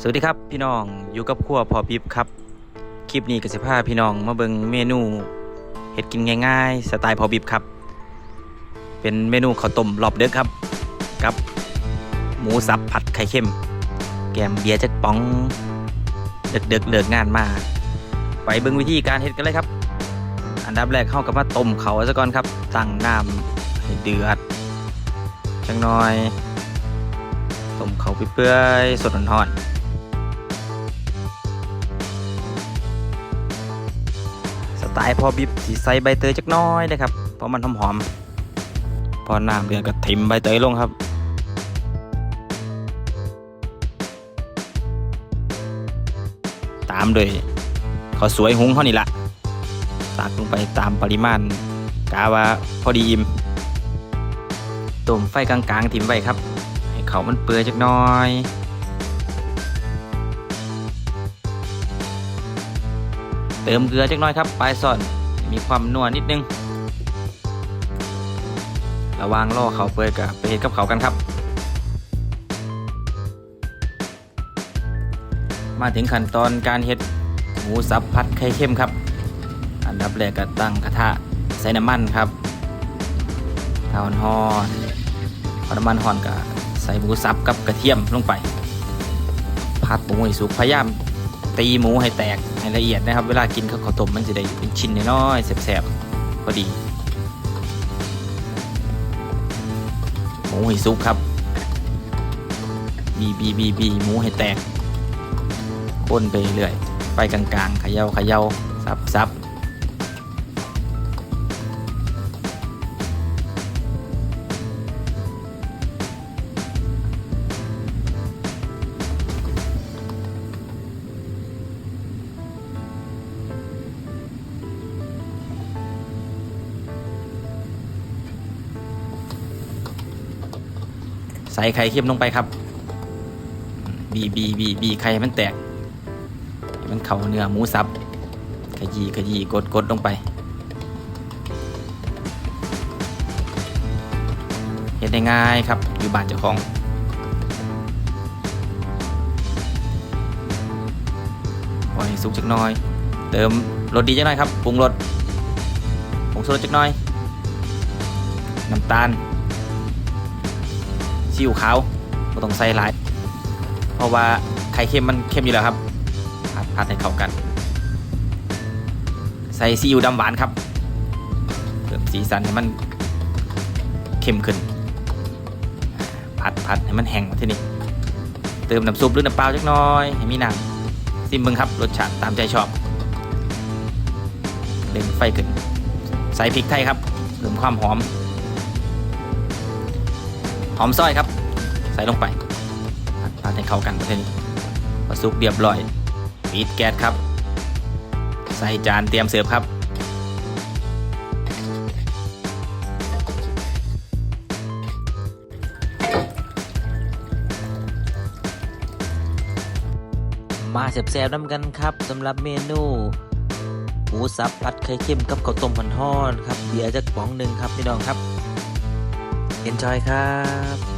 สวัสดีครับพี่น้องอยู่กับครัวพอบิบครับคลิปนี้ก็จะพาพี่น้องมาเบิงเมนูเห็ดกินง่ายๆสไตล์พอบิบครับ เป็นเมนูข้าวต้มรอบเด็กครับกับ หมูสับผัดไข่เค็ม แกมเบียร์จักป๋องเด็กๆเลิกงานมา ไปเบิงวิธีการเห็ดกันเลยครับ อันดับแรกเข้ากับมาต้มเขาซะก่อนครับตั้งน้ำให้เดือดจังน่อยต้มเขาไปเปื่อยๆสดร้อนๆ ไตล์พอบิบสีใส่ใบเตยจักน้อยนะครับเพราะมันหอมๆพอน้ำเดือดก็ทิมใบเตยลงครับตามด้วยข้าวสวยหุงเขานี่ละตักลงไปตามปริมาณกาว่าพอดีอิ่มต้มไฟกลางๆทิมไว้ครับ ให้เขามันเปื่อยจักน้อย เติมเกลือจักน้อยครับปลายซ่อนมีความนัวนิดนึง ระวางล่อเขาเปื่อยกับไปเห็ดกับเขากันครับ มาถึงขั้นตอนการเห็ดหมูสับผัดไข่เค็มครับ อันดับแรกก็ตั้งกระทะใส่น้ำมันครับเทาหอนพอน้ำมันหอนก็ใส่หมูสับกับกระเทียมลงไปผัดหมูให้สุกพยายาม ตีหมูให้แตกให้ละเอียดนะครับ เวลากินข้าวต้มมันจะได้เป็นชิ้นน้อยๆแสบๆพอดีหมูให้สุกครับบีบีบีบีหมูให้แตกคนไปเรื่อย ไปกลางๆเขย่าเขย่าซับซับ ใส่ไข่เค็มลงไปครับ บีบีบีบีไข่ให้มันแตกให้มันเข่าเนื้อหมูสับขยี้ขยี้กดกดลงไปเห็นได้ง่ายครับ อยู่บ้านเจ้าของปล่อยสุกจักน้อย เติมรสดีจักน่อยครับปรุงรสผงชูรสจักน่อย น้ำตาล ซีอิ๊วขาวไม่ต้องใส่หลาย เพราะว่าไข่เค็มมันเค็มอยู่แล้วครับผัดผัดให้เข้ากัน ใส่ซีอิ๊วดำหวานครับเพิ่มสีสันให้มันเข้มขึ้น ผัดผัดให้มันแห้งมาที่นี่เติมน้ำซุปหรือน้ำเปล่าจักน้อยให้มีน้ำซิมเบิงครับรสชาติตามใจชอบเล่นไฟขึ้น ใส่พริกไทยครับเพิ่มความหอม หอมซอยครับ ใส่ลงไปผัดให้เข้ากันประเทศนี้พอสุกเรียบร้อยปิดแก๊สครับ ใส่จานเตรียมเสิร์ฟครับมาแซ่บๆน้ำกันครับสำหรับเมนูหมูสับผัดไข่เค็มกับข้าวต้มพันทอดครับเบียร์จากป๋องหนึ่งครับพี่น้องครับ Enjoy ครับ